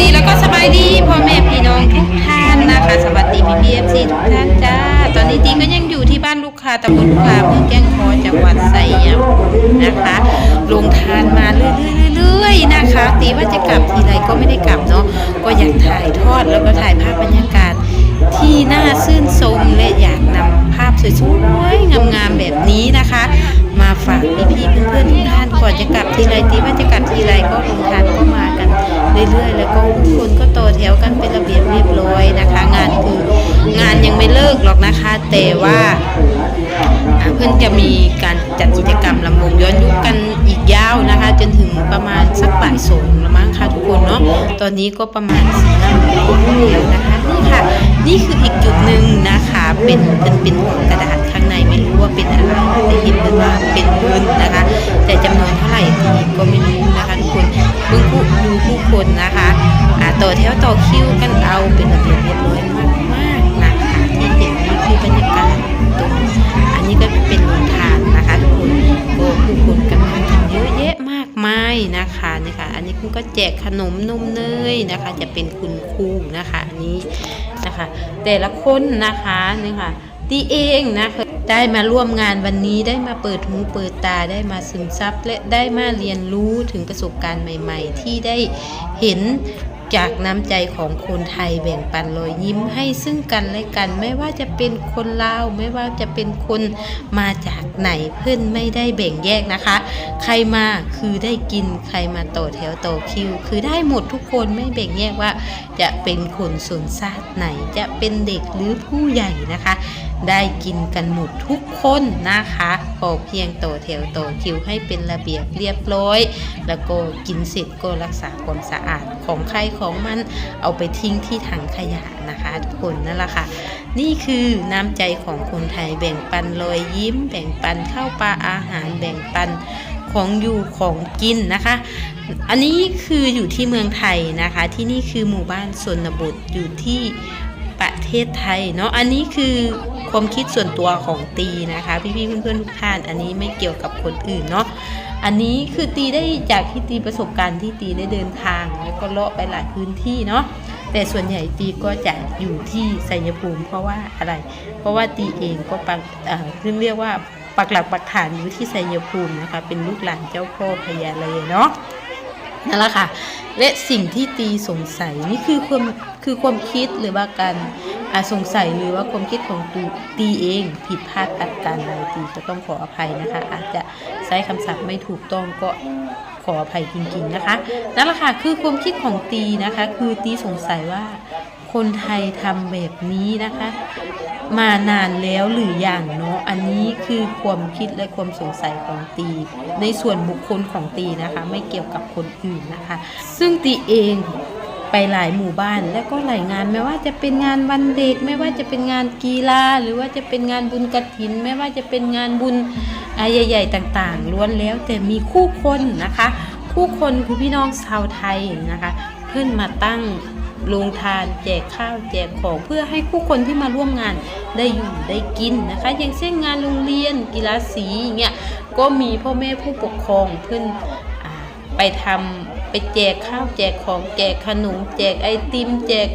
ดีแล้วก็สบายดีพ่อแม่พี่น้องทุกท่านนะคะสวัสดีพี่พีเอฟซีทุกท่านจ้า ตอนนี้ตีก็ยังอยู่ที่บ้านลูกค้าตำบลลูกค้าเมืองแก้งคอจังหวัดไซยามนะคะลงทานมาเรื่อยๆนะคะ ตีว่าจะกลับทีไรก็ไม่ได้กลับเนาะก็อยากถ่ายทอดแล้วก็ถ่ายภาพบรรยากาศที่น่าชื่อ ฝากพี่ๆเพื่อนๆทุกท่านก่อนจะกลับทีไรตีว่าจะกลับทีไรก็ลงทานก็มากันเรื่อยๆ แล้วก็ทุกคนก็โตแถวกันเป็นระเบียบเรียบร้อยนะคะ งานคืองานยังไม่เลิกหรอกนะคะ แต่ว่า เพื่อนจะมีการจัดกิจกรรมลำวงย้อนยุคกันอีกยาวนะคะ จนถึงประมาณสักบ่ายสองละมั้งค่ะทุกคนเนาะตอนนี้ก็ประมาณสี่ห้าโมงแล้วนะคะนี่ค่ะ นี่คืออีกจุดหนึ่งนะคะเป็นเป็นเป็นกระดาษข้างในไม่รู้ว่าเป็นอะไรแต่เห็นเลยว่าเป็นเงินนะคะ แต่จำนวนเท่าไหร่ทีก็ไม่รู้นะคะทุกคนเบิ่งผู้ดูผู้คนนะคะอ่าต่อแถวต่อคิวกันเอาเป็นระเบียบเรียบร้อยมากมากๆนะคะที่เห็นนี่คือบรรยากาศ ก็ผู้คนกำลังกันเยอะแยะมากมายนะคะนี่ค่ะ อันนี้คุณก็แจกขนมนมเนยนะคะ จะเป็นคุณครูนะคะอันนี้นะคะ แต่ละคนนะคะนี่ค่ะตีเองนะคะได้มาร่วมงานวันนี้ได้มาเปิดหูเปิดตาได้มาซึมซับและได้มาเรียนรู้ถึงประสบการณ์ใหม่ ๆ ที่ได้เห็น จากน้ำใจของคนไทยแบ่งปันรอยยิ้มให้ซึ่งกันและกัน ไม่ว่าจะเป็นคนลาวไม่ว่าจะเป็นคนมาจากไหนเพื่อนไม่ได้แบ่งแยกนะคะ ใครมาคือได้กินใครมาต่อแถวต่อคิว คือได้หมดทุกคนไม่แบ่งแยกว่า จะเป็นคนส่วนชาติไหนจะเป็นเด็กหรือผู้ใหญ่นะคะ ได้กินกันหมดทุกคนนะคะขอเพียงโตแถวโตคิวให้เป็นระเบียบเรียบร้อย แล้วก็กินเสร็จก็รักษาความสะอาดของใครของมันเอาไปทิ้งที่ถังขยะนะคะทุกคนนั่นแหละค่ะ นี่คือน้ำใจของคนไทยแบ่งปันรอยยิ้ม แบ่งปันข้าวปลาอาหารแบ่งปันของอยู่ของกินนะคะ อันนี้คืออยู่ที่เมืองไทยนะคะ ที่นี่คือหมู่บ้านชนบทอยู่ที่ ประเทศไทยเนาะอันนี้คือความคิดส่วนตัวของตีนะคะ พี่ๆเพื่อนๆทุกท่าน อันนี้ไม่เกี่ยวกับคนอื่นเนาะอันนี้คือตีได้จากที่ตีประสบการณ์ที่ตีได้เดินทาง แล้วก็เลาะไปหลายพื้นที่เนาะแต่ส่วนใหญ่ตีก็จะอยู่ที่ไสยภูมิเพราะว่าอะไร เพราะว่าตีเองก็ปักเอ่อซึ่งเรียกว่าปักหลักปักฐานอยู่ที่ไสยภูมินะคะ เป็นลูกหลานเจ้าพ่อพญาเลยเนาะนั่นแหละค่ะ และสิ่งที่ตีสงสัยนี่คือความ คือความคิดหรือว่าการอาสงสัยหรือว่าความคิดของตูตีเองผิดพลาดอัดการใดตีก็ต้องขออภัยนะคะ อาจจะใช้คำศัพท์ไม่ถูกต้องก็ขออภัยจริงๆนะคะนั่นแหละค่ะคือความคิดของตีนะคะ คือตีสงสัยว่าคนไทยทำแบบนี้นะคะ มานานแล้วหรืออย่างเนาะอันนี้คือความคิดและความสงสัยของตี ในส่วนบุคคลของตีนะคะ ไม่เกี่ยวกับคนอื่นนะคะ ซึ่งตีเอง ไปหลายหมู่บ้าน แล้วก็หลายงานไม่ว่าจะเป็นงานวันเด็ก ไม่ว่าจะเป็นงานกีฬาหรือว่าจะเป็นงานบุญกระถิน ไม่ว่าจะเป็นงานบุญใหญ่ๆต่างๆล้วนแล้วแต่มีคู่คนนะคะ คู่คนคือพี่น้องชาวไทยนะคะเพื่อนมาตั้งโรงทานแจกข้าวแจกของเพื่อให้ผู้คนที่มาร่วมงานได้อยู่ได้กินนะคะ อย่างเช่นงานโรงเรียนกีฬาสีอย่างเงี้ยก็มีพ่อแม่ผู้ปกครองเพื่อนไปทำ ไปแจกข้าวแจกของแจกขนมแจกไอติมแจก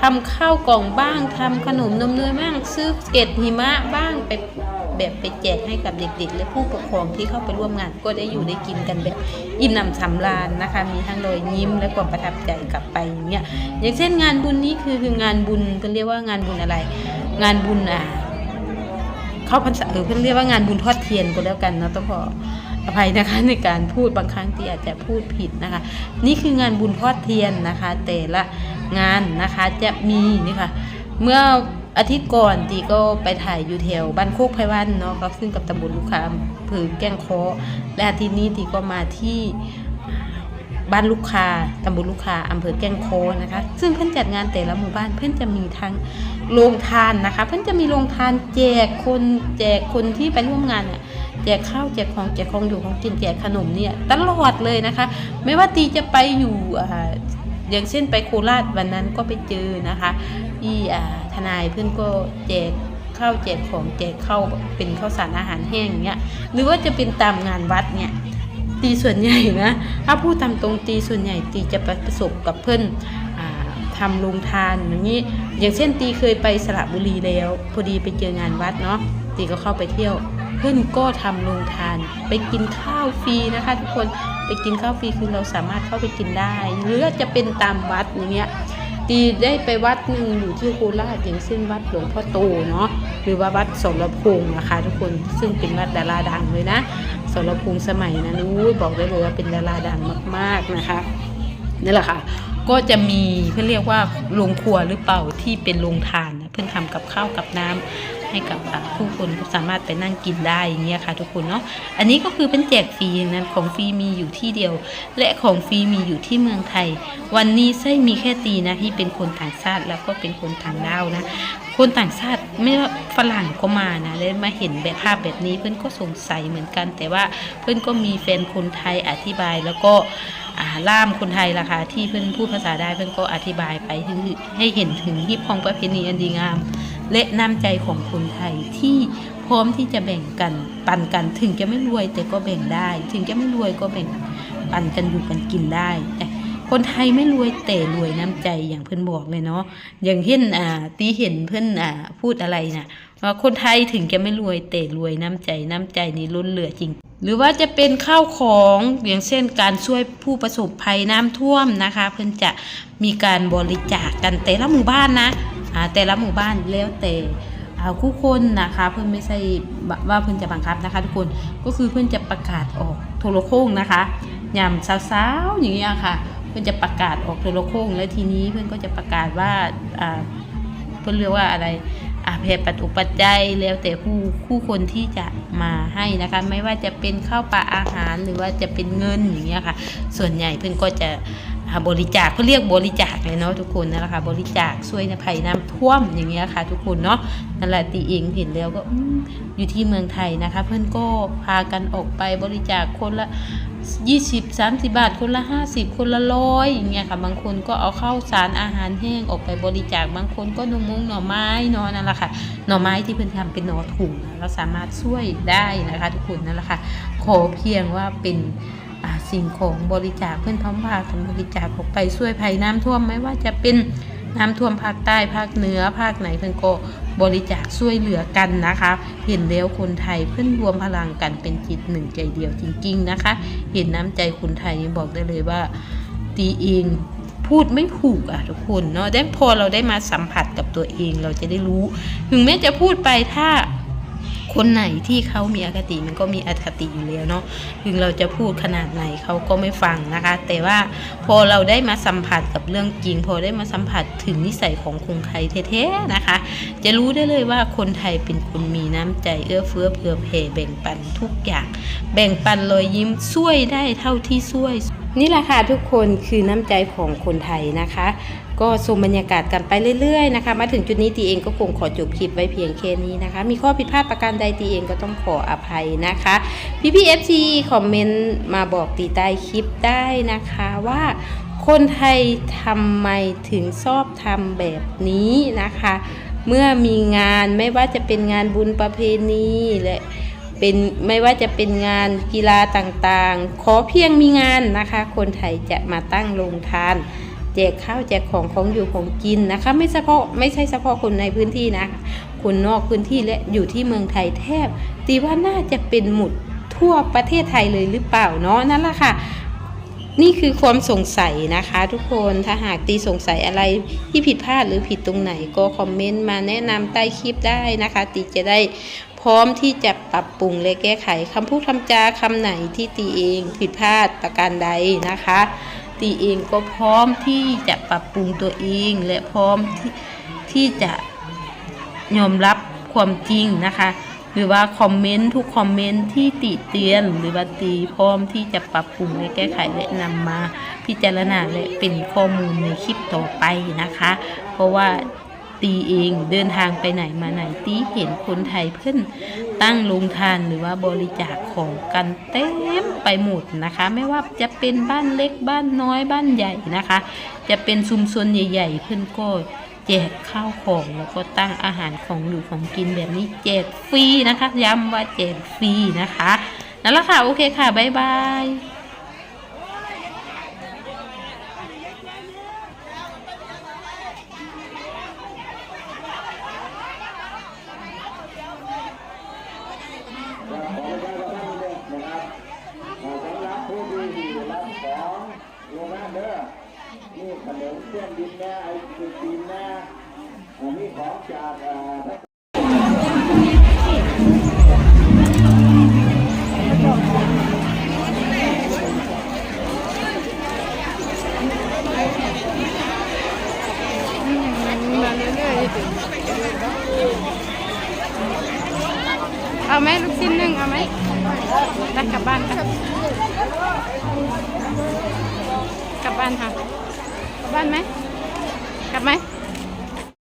ทำข้าวกล่องบ้างทำขนมนมเนยบ้างซื้อเกล็ดหิมะบ้างไปแบบไปแจกให้กับเด็กๆ และผู้ปกครองที่เข้าไปร่วมงานก็ได้อยู่ได้กินกันแบบอิ่มหนำสำราญนะคะ มีทั้งรอยยิ้มและความประทับใจกลับไปอย่างเงี้ยอย่างเช่นงานบุญนี้คือคืองานบุญก็เรียกว่างานบุญอะไร งานบุญอ่าเข้าพรรษาเออเพื่อนเรียกว่างานบุญทอดเทียนก็แล้วกันเนาะต้องขอ อภัยนะคะในการพูดบางครั้งที่อาจจะพูดผิดนะคะ นี่คืองานบุญทอดเทียนนะคะ แต่ละงานนะคะจะมีนี่ค่ะเมื่ออาทิตย์ก่อนตีก็ไปถ่ายอยู่แถวบ้านโคกไพวันเนาะก็ซึ่งกับตำบลลูกค้าอำเภอแก้งเคและอาทิตย์นี้ตีก็มาที่บ้านลูกค้าตำบลลูกค้าอำเภอแก้งโคนะคะ ซึ่งเพื่อนจัดงานแต่ละหมู่บ้านเพื่อนจะมีทั้งโรงทานนะคะ เพื่อนจะมีโรงทานแจกคนแจกคนที่ไปร่วมงานเนี่ย แจกข้าวแจกของแจกของอยู่ของกินแจกขนมเนี่ยตลอดเลยนะคะ ไม่ว่าตีจะไปอยู่ออย่างเช่นไปโคราชวันนั้นก็ไปเจอนะคะที่ทนายเพื่อนก็แจกข้าวแจกของแจกข้าวเป็นข้าวสารอาหารแห้งอย่างเงี้ยหรือว่าจะเป็นตามงานวัดเนี่ยตีส่วนใหญ่นะถ้าพูดตามตรงตีส่วนใหญ่ตีจะประสบกับเพื่อนอ่าทำโรงทานอย่างนี้ อย่างเช่นตีเคยไปสระบุรีแล้ว พอดีไปเจองานวัดเนาะตีก็เข้าไปเที่ยว พื่อนก็ทำโรงทาน ไปกินข้าวฟรีนะคะ ทุกคนไปกินข้าวฟรีคือเราสามารถเข้าไปกินได้ หรือจะเป็นตามวัดอย่างเงี้ยตีได้ไปวัดหนึ่งอยู่ที่โคราชอย่างเช่นวัดหลวงพ่อโตเนาะหรือว่าวัดสรพงษ์นะคะ ทุกคนซึ่งเป็นวัดดาราดังเลยนะสรพงษ์สมัยนั้นอุ้บอกได้เลยว่าเป็นดาราดังมาก ๆนะคะนี่แหละค่ะ ก็จะมีเพื่อเรียกว่าโรงครัวหรือเปล่าที่เป็นโรงทานนะเพื่อนทำกับข้าวกับน้ำ ให้กับผู้คนสามารถไปนั่งกินได้อย่างเงี้ยค่ะทุกคนเนาะอันนี้ก็คือเป็นแจกฟรีนั้นของฟรีมีอยู่ที่เดียว และของฟรีมีอยู่ที่เมืองไทย วันนี้ใช่มีแค่ตีนะที่เป็นคนต่างชาติแล้วก็เป็นคนต่างดาวนะ คนต่างชาติไม่ว่าฝรั่งก็มานะแล้วมาเห็นแบบภาพแบบนี้เพื่อนก็สงสัยเหมือนกัน แต่ว่าเพื่อนก็มีแฟนคนไทยอธิบายแล้วก็อ่าล่ามคนไทยล่ะค่ะที่เพื่อนพูดภาษาได้เพื่อนก็อธิบายไปให้เห็นถึงฮิปของประเพณีอันดีงาม และน้ำใจของคนไทยที่พร้อมที่จะแบ่งกันปันกันถึงจะไม่รวยแต่ก็แบ่งได้ ถึงจะไม่รวยก็แบ่งปันกันอยู่กันกินได้แต่คนไทยไม่รวยแต่รวยน้ำใจอย่างเพื่อนบอกเลยเนาะอย่างเห็นอ่าตีเห็นเพื่อนอ่าพูดอะไรนะว่าคนไทยถึงจะไม่รวยแต่รวยน้ำใจน้ำใจนี่ล้นเหลือจริง หรือว่าจะเป็นข้าวของอย่างเช่นการช่วยผู้ประสบภัยน้ำท่วมนะคะ เพื่อนจะมีการบริจาคกันแต่ละหมู่บ้านนะ แต่ละหมู่บ้านแล้วแต่คู่คนนะคะเพื่อนไม่ใช่ว่าเพื่อนจะบังคับนะคะ ทุกคนก็คือเพื่อนจะประกาศออกโทรโค้งนะคะยามเช้าๆอย่างเงี้ยค่ะ เพื่อนจะประกาศออกโทรโค้งแล้วทีนี้เพื่อนก็จะประกาศว่าเพื่อนเรียกว่าอะไรอาเพศปัจจุปัจจัยแล้วแต่ผู้คู่คนที่จะมาให้นะคะ ไม่ว่าจะเป็นข้าวปลาอาหารหรือว่าจะเป็นเงินอย่างเงี้ยค่ะ ส่วนใหญ่เพื่อนก็จะ บริจาคเพื่อเรียกบริจาคเลยเนาะทุกคนนั่นแหละค่ะบริจาคช่วยในภัยน้ำท่วมอย่างเงี้ยค่ะ ทุกคนเนาะนั่นแหละตีเองเห็นแล้วก็อยู่ที่เมืองไทยนะคะ เพื่อนก็พากันออกไปบริจาคคนละยี่สิบสามสิบาท คนละห้าสิบคนละร้อยอย่างเงี้ยค่ะ บางคนก็เอาข้าวสารอาหารแห้งออกไปบริจาค บางคนก็นมมุงหน่อไม้เนอะนั่นแหละค่ะ หน่อไม้ที่เพิ่อนทำเป็นหน่อถุงเราสามารถช่วยได้นะคะ ทุกคนนั่นแหละค่ะ ขอเพียงว่าเป็น สิ่งของบริจาคเพื่อนพร้อมพากันบริจาคออกไปช่วยภัยน้ำท่วมไม่ว่าจะเป็นน้ำท่วมภาคใต้ภาคเหนือภาคไหนเพื่อนก็บริจาคช่วยเหลือกันนะคะ เห็นแล้วคนไทยเพื่อนรวมพลังกันเป็นจิตหนึ่งใจเดียวจริง ๆนะคะ เห็นน้ำใจคนไทยบอกได้เลยว่าตีเองพูดไม่ถูกอะทุกคนเนาะได้พอเราได้มาสัมผัสกับตัวเองเราจะได้รู้ ถึงแม้จะพูดไปถ้า คนไหนที่เขามีอคติมันก็มีอคติอยู่แล้วเนาะถึงเราจะพูดขนาดไหนเขาก็ไม่ฟังนะคะ แต่ว่าพอเราได้มาสัมผัสกับเรื่องจริง พอได้มาสัมผัสถึงนิสัยของคนไทยแท้ๆนะคะ จะรู้ได้เลยว่าคนไทยเป็นคนมีน้ำใจเอื้อเฟื้อเผื่อแผ่แบ่งปันทุกอย่าง แบ่งปันรอยยิ้มช่วยได้เท่าที่ช่วย นี่แหละค่ะทุกคนคือน้ำใจของคนไทยนะคะ ก็ชมบรรยากาศกันไปเรื่อยๆนะคะ มาถึงจุดนี้ตีเองก็คงขอจบคลิปไว้เพียงแค่นี้นะคะ มีข้อผิดพลาดประการใดตีเองก็ต้องขออภัยนะคะ พี่พีเอฟซีคอมเมนต์มาบอกตีใต้คลิปได้นะคะว่าคนไทยทำไมถึงชอบทำแบบนี้นะคะ เมื่อมีงานไม่ว่าจะเป็นงานบุญประเพณีและเป็นไม่ว่าจะเป็นงานกีฬาต่างๆ ขอเพียงมีงานนะคะ คนไทยจะมาตั้งโรงทาน แจกข้าวแจกของของอยู่ของกินนะคะ ไม่เฉพาะไม่ใช่เฉพาะคนในพื้นที่นะคนนอกพื้นที่และอยู่ที่เมืองไทยแทบตีว่าน่าจะเป็นหมุดทั่วประเทศไทยเลยหรือเปล่าเนาะนั่นแหละค่ะ นี่คือความสงสัยนะคะ ทุกคนถ้าหากตีสงสัยอะไรที่ผิดพลาดหรือผิดตรงไหนก็คอมเมนต์มาแนะนำใต้คลิปได้นะคะ ตีจะได้พร้อมที่จะปรับปรุงและแก้ไขคำพูดคำจาคำไหนที่ตีเองผิดพลาดประการใดนะคะ ตีเองก็พร้อมที่จะปรับปรุงตัวเองและพร้อมที่ที่จะยอมรับความจริงนะคะ หรือว่าคอมเมนต์ทุกคอมเมนต์ที่ติเตียน หรือว่าตีพร้อมที่จะปรับปรุงและแก้ไขและนำมาพิจารณาและเป็นข้อมูลในคลิปต่อไปนะคะ เพราะว่า ตีเองเดินทางไปไหนมาไหนตีเห็นคนไทยเพื่อนตั้งโรงทานหรือว่าบริจาคของกันเต็มไปหมดนะคะ ไม่ว่าจะเป็นบ้านเล็กบ้านน้อยบ้านใหญ่นะคะ จะเป็นชุมชนใหญ่ ๆ เพื่อนก็แจกข้าวของแล้วก็ตั้งอาหารของอยู่ของกินแบบนี้แจกฟรีนะคะ ย้ำว่าแจกฟรีนะคะนั่นแหละค่ะโอเคค่ะบ๊ายบาย นะครับสำหรับผู้ที่รับของโรงงานเด้อนี่ขนมเส้นดินแน่ไอศครีมแน่อันนี้ของจากเอาไหมลูกชิ้น นึ่งเอาไหมได้กลับบ้านค่ะกลับบ้านค่ะ กลับบ้านไหม